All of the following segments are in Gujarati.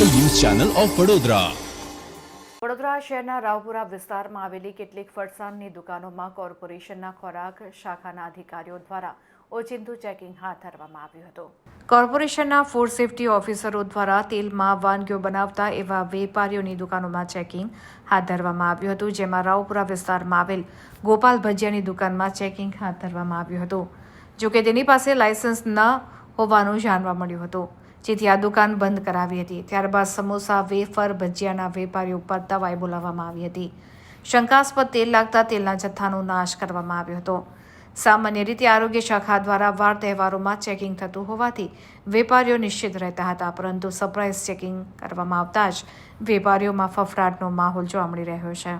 Channel of Vadodara. વડોદરા શહેરના રાવપુરા વિસ્તારમાં આવેલી કેટલીક ફરસાણની દુકાનોમાં કોર્પોરેશનના ખોરાક શાખાના અધિકારીઓ દ્વારા ઓચિંતું ચેકિંગ હાથ ધરવામાં આવ્યું હતું. કોર્પોરેશનના ફૂડ સેફ્ટી ઓફિસરો દ્વારા તેલમાં વાનગીઓ બનાવતા એવા વેપારીઓની દુકાનોમાં ચેકિંગ હાથ ધરવામાં આવ્યું હતું, જેમાં રાવપુરા વિસ્તારમાં આવેલ ગોપાલ ભજીયાની દુકાનમાં ચેકિંગ હાથ ધરવામાં આવ્યું હતું. જોકે તેની પાસે લાયસન્સ ન હોવાનું જાણવા મળ્યું હતું. જેથી આ દુકાન બંધ કરાવી હતી. ત્યારબાદ સમોસા, વેફર, ભજીયાના વેપારીઓ ઉપર દવાઈ બોલાવવામાં આવી હતી. શંકાસ્પદ તેલ લાગતા તેલના જથ્થાનો નાશ કરવામાં આવ્યો હતો. સામાન્ય રીતે આરોગ્ય શાખા દ્વારા વાર તહેવારોમાં ચેકિંગ થતું હોવાથી વેપારીઓ નિશ્ચિત રહેતા હતા, પરંતુ સરપ્રાઇઝ ચેકિંગ કરવામાં આવતા જ વેપારીઓમાં ફફડાટનો માહોલ જોવા મળી રહ્યો છે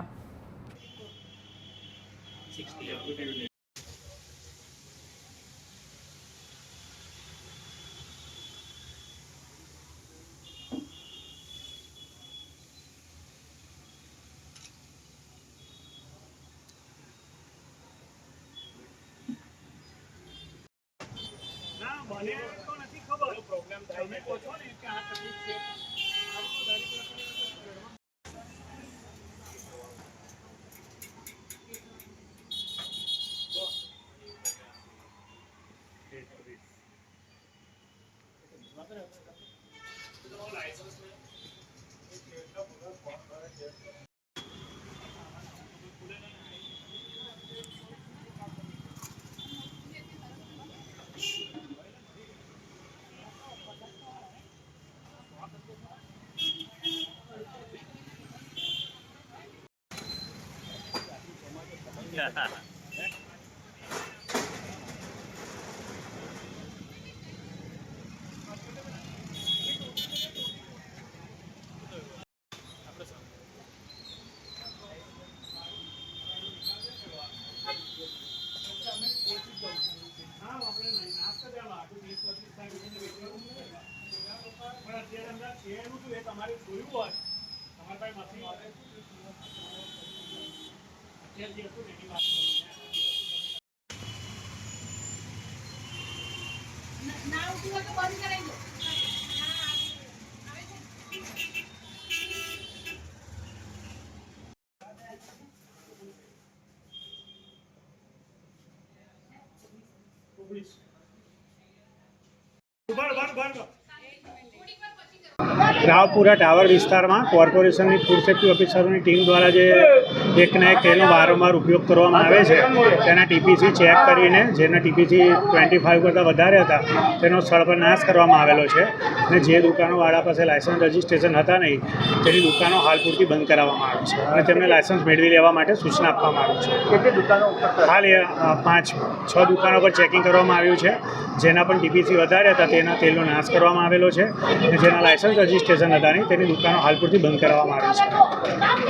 ના મને તો નથી ખબર. પ્રોબ્લેમ થાય તમે કહો છો ને કે આ તકલીફ છે. આ અત્યારે અંદર છે તમારે જોયું હોય તમારી પાસે મશીન ઉભાર ઉભાર કરો. રાવપુરા ટાવર વિસ્તારમાં કોર્પોરેશનની ફૂડ સેફ્ટી ઓફિસરોની ટીમ દ્વારા જે એકને એક તેનો વારંવાર ઉપયોગ કરવામાં આવે છે તેના ટીપીસી ચેક કરીને જેના ટીપીસી ટ્વેન્ટી ફાઇવ કરતાં વધારે હતા તેનો સ્થળ પર નાશ કરવામાં આવેલો છે અને જે દુકાનોવાળા પાસે લાયસન્સ રજિસ્ટ્રેશન હતા નહીં તેની દુકાનો હાલ પૂરતી બંધ કરાવવામાં આવી છે અને તેમને લાયસન્સ મેળવી લેવા માટે સૂચના આપવામાં આવી છે. દુકાનો હાલ પાંચ છ દુકાનો પર ચેકિંગ કરવામાં આવ્યું છે જેના પણ ટીપીસી વધારે હતા તેના તેલનો નાશ કરવામાં આવેલો છે અને જેના લાયસન્સ રજિસ્ટ્રેશન હતા નહીં તેની દુકાનો હાલ પૂરતી બંધ કરવામાં આવી છે.